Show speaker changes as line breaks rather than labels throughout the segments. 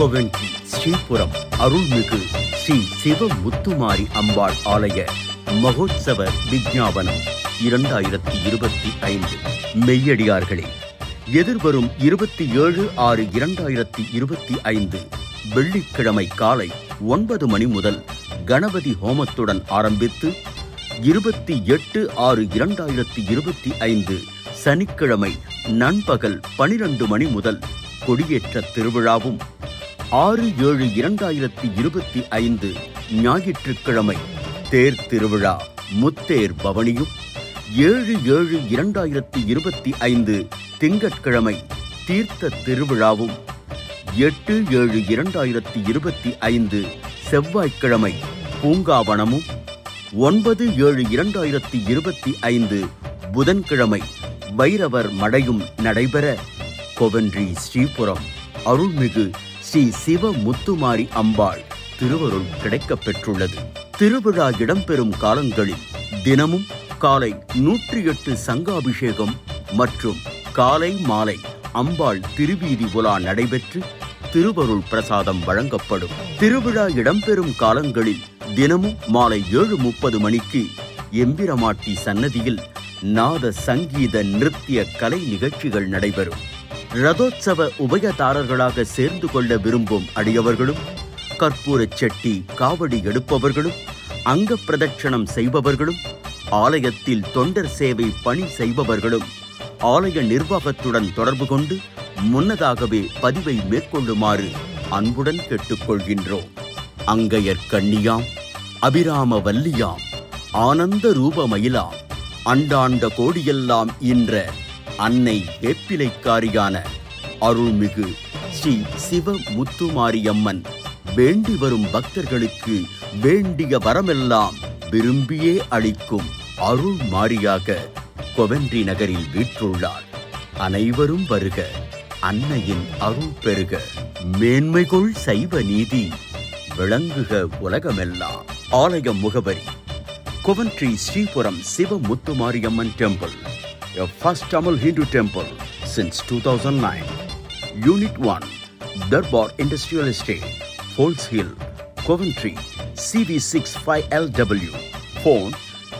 Coventry Sripuram அருள்மிகு ஸ்ரீ சிவ முத்துமாரி அம்பாள் ஆலய மகோத்சவ விஜாபனம் இரண்டாயிரத்தி இருபத்தி ஐந்து. மெய்யடியார்களே எதிர்வரும் இருபத்தி ஏழு ஆறு இரண்டாயிரத்தி இருபத்தி ஐந்து வெள்ளிக்கிழமை காலை ஒன்பது மணி முதல் கணபதி ஹோமத்துடன் ஆரம்பித்து இருபத்தி எட்டு ஆறு இரண்டாயிரத்தி இருபத்தி ஐந்து சனிக்கிழமை நண்பகல் பனிரெண்டு மணி முதல் கொடியேற்ற திருவிழாவும் ஆறு ஏழு இரண்டாயிரத்தி இருபத்தி ஐந்து ஞாயிற்றுக்கிழமை தேர் திருவிழா முத்தேர் பவனியும் ஏழு ஏழு இரண்டாயிரத்தி இருபத்தி ஐந்து திங்கட்கிழமை தீர்த்த திருவிழாவும் எட்டு ஏழு இரண்டாயிரத்தி இருபத்தி ஐந்து செவ்வாய்க்கிழமை பூங்காவனமும் ஒன்பது ஏழு இரண்டாயிரத்தி இருபத்தி ஐந்து புதன்கிழமை வைரவர் மடையும் நடைபெற கோவன்றி ஸ்ரீபுரம் அருள்மிகு ஸ்ரீ சிவ முத்துமாரி அம்பாள் திருவருள் கிடைக்கப் பெற்றுள்ளது. திருவிழா இடம்பெறும் காலங்களில் தினமும் காலை நூற்றி எட்டு சங்காபிஷேகம் மற்றும் காலை மாலை அம்பாள் திருவீதி உலா நடைபெற்று திருவருள் பிரசாதம் வழங்கப்படும். திருவிழா இடம்பெறும் காலங்களில் தினமும் மாலை ஏழு முப்பது மணிக்கு எம்பிரமாட்டி சன்னதியில் நாத சங்கீத நிருத்திய கலை நிகழ்ச்சிகள் நடைபெறும். ரதோத்சவ உபயதாரர்களாக சேர்ந்து கொள்ள விரும்பும் அடியவர்களும் கற்பூரச் செட்டி காவடி எடுப்பவர்களும் அங்க பிரதட்சணம் செய்பவர்களும் ஆலயத்தில் தொண்டர் சேவை பணி செய்பவர்களும் ஆலய நிர்வாகத்துடன் தொடர்பு கொண்டு முன்னதாகவே பதிவை மேற்கொள்ளுமாறு அன்புடன் கேட்டுக்கொள்கின்றோம். அங்கையர் கண்ணியாம் அபிராம வல்லியாம் ஆனந்த ரூபமயிலாம் அண்டாண்ட கோடியெல்லாம் இன்ற அன்னை வேப்பிலைக்காரியான அருள்மிகு ஸ்ரீ சிவ முத்துமாரியம்மன் வேண்டி வரும் பக்தர்களுக்கு வேண்டிய வரமெல்லாம் விரும்பியே அளிக்கும் அருள் மாரியாக கொவென்றி நகரில் வீற்றுள்ளார். அனைவரும் வருக அன்னையின் அருள் பெருக. மேன்மைகொள் சைவ நீதி விளங்குக உலகமெல்லாம். ஆலயம் முகவரி Coventry Sripuram Siva Muthumariamman a first Tamil Hindu temple since 2009. Unit 1, Darbar Industrial Estate, Falls Hill, Coventry, CV65LW. Phone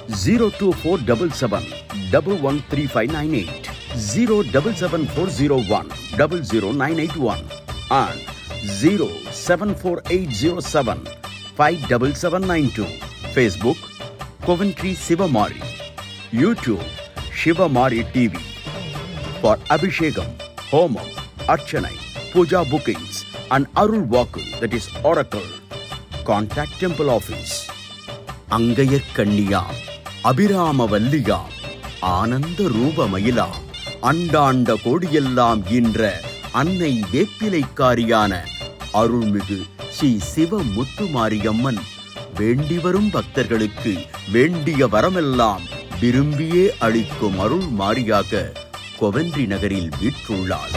02477 113598 07740 00981 and 07480 57792. Facebook Coventry Sivamari. YouTube Sivamari TV for அபிஷேகம் ஹோமம் அர்ச்சனை Puja bookings and Arul Vaku that is Oracle. Contact Temple Office. அங்கையர் கண்ணியா அபிராம வல்லியா ஆனந்த ரூபமயிலாம் அண்டாண்ட கோடியெல்லாம் ஈன்ற அன்னை வேப்பிலைக்காரியான அருள்மிகு ஸ்ரீ சிவ முத்துமாரியம்மன் வேண்டி வரும் பக்தர்களுக்கு வேண்டிய வரமெல்லாம் விரும்பியே அளிக்கும் அருள் மாறியாக கொவன்றி நகரில் வீற்றுள்ளாள்.